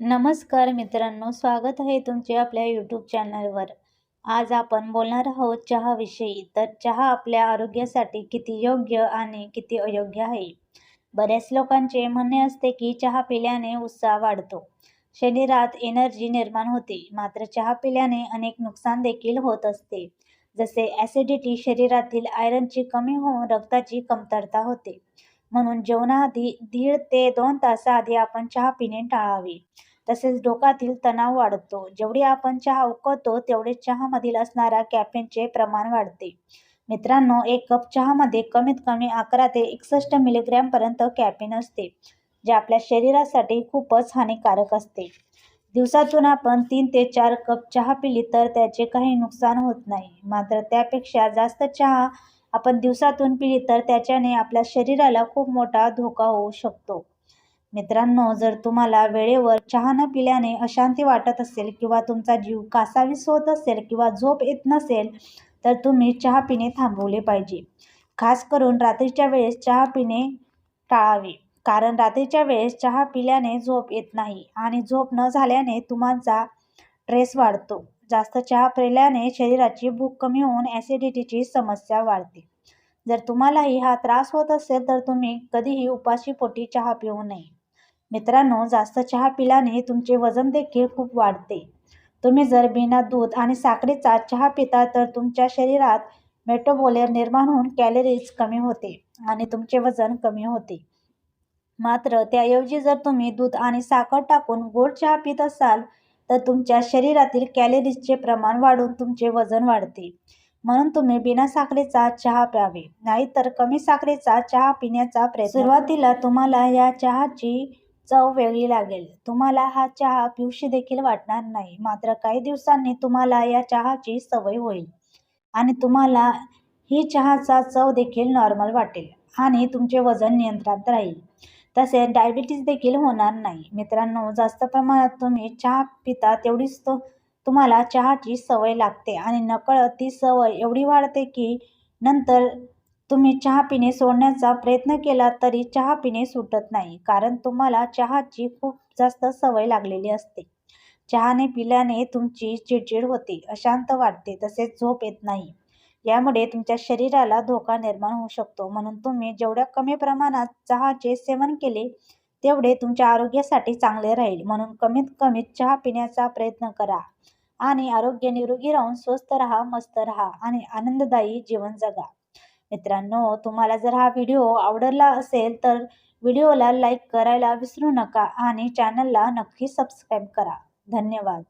नमस्कार मित्रांनो स्वागत आहे तुमचे आपल्या यूट्यूब चॅनलवर आज आपण बोलणार आहोत चहाविषयी. तर चहा आपल्या आरोग्यासाठी किती योग्य आणि किती अयोग्य आहे? बऱ्याच लोकांचे म्हणणे असते की चहा पिल्याने उत्साह वाढतो. शरीरात एनर्जी निर्माण होते. मात्र चहा पिल्याने अनेक नुकसान देखील होत असते. जसे ॲसिडिटी शरीरातील आयरनची कमी होऊन रक्ताची कमतरता होते. म्हणून जेवणाआधी दीड ते दोन तासाआधी आपण चहा पिणे टाळावे. तसेच डोकातील तणाव वाढतो. जेवढी आपण चहा उकळतो तेवढे चहामधील असणाऱ्या कॅफेनचे प्रमाण वाढते. मित्रांनो एक कप चहामध्ये कमीत कमी अकरा ते एकसष्ट मिलीग्रॅमपर्यंत कॅफेन असते जे आपल्या शरीरासाठी खूपच हानिकारक असते. दिवसातून आपण तीन ते चार कप चहा पिली तर त्याचे काही नुकसान होत नाही. मात्र त्यापेक्षा जास्त चहा आपण दिवसातून पिली तर त्याच्याने आपल्या शरीराला खूप मोठा धोका होऊ शकतो. मित्रांनो जर तुम्हाला वेळेवर चहा न पिल्याने अशांती वाटत असेल किंवा तुमचा जीव कासावीस होत असेल किंवा झोप येत नसेल तर तुम्ही चहा पिणे थांबवले पाहिजे. खास करून रात्रीच्या वेळेस चहा पिणे टाळावे. कारण रात्रीच्या वेळेस चहा पिल्याने झोप येत नाही आणि झोप न झाल्याने तुमचा स्ट्रेस वाढतो. जास्त चहा पिल्याने शरीराची भूक कमी होऊन ॲसिडिटीची समस्या वाढते. जर तुम्हालाही हा त्रास होत असेल तर तुम्ही कधीही उपाशी पोटी चहा पिऊ नये. मित्रांनो जास्त चहा पिल्याने तुमचे वजन देखील खूप वाढते. तुम्ही जर बिना दूध आणि साखरेचा चहा पिता तर तुमच्या शरीरात मेटोबोलेर निर्माण होऊन कॅलरीज कमी होते आणि तुमचे वजन कमी होते. मात्र त्याऐवजी जर तुम्ही दूध आणि साखर टाकून गोड चहा पित असाल तर तुमच्या शरीरातील कॅलरीजचे प्रमाण वाढून तुमचे वजन वाढते. म्हणून तुम्ही बिना साखरेचा चहा प्यावे नाहीतर कमी साखरेचा चहा पिण्याचा प्रयत्न सुरुवातीला तुम्हाला या चहाची चव वेगळी लागेल. तुम्हाला हा चहा पिऊशी देखील वाटणार नाही. मात्र काही दिवसांनी तुम्हाला या चहाची सवय होईल. आणि तुम्हाला ही चहाचा चव देखील नॉर्मल वाटेल आणि तुमचे वजन नियंत्रणात राहील. तसेच डायबिटीज देखील होणार नाही. मित्रांनो जास्त प्रमाणात तुम्ही चहा पिता तेवढीच तो तुम्हाला चहाची सवय लागते आणि नकळत ती सवय एवढी वाढते की नंतर तुम्ही चहा पिणे सोडण्याचा प्रयत्न केला तरी चहा पिणे सुटत नाही कारण तुम्हाला चहाची खूप जास्त सवय लागलेली असते. चहाने पिल्याने तुमची चिडचिड होते अशांत वाटते तसेच झोप येत नाही. यामुळे तुमच्या शरीराला धोका निर्माण होऊ शकतो. म्हणून तुम्ही जेवढ्या कमी प्रमाणात चहाचे सेवन केले तेवढे तुमच्या आरोग्यासाठी चांगले राहील. म्हणून कमीत कमी चहा पिण्याचा प्रयत्न करा आणि आरोग्य निरोगी राहून स्वस्थ राहा मस्त राहा आणि आनंददायी जीवन जगा. मित्रांनो तुम्हाला जर हा व्हिडिओ आवडला असेल तर व्हिडिओला लाईक करायला विसरू नका आणि चॅनलला नक्की सबस्क्राईब करा. धन्यवाद.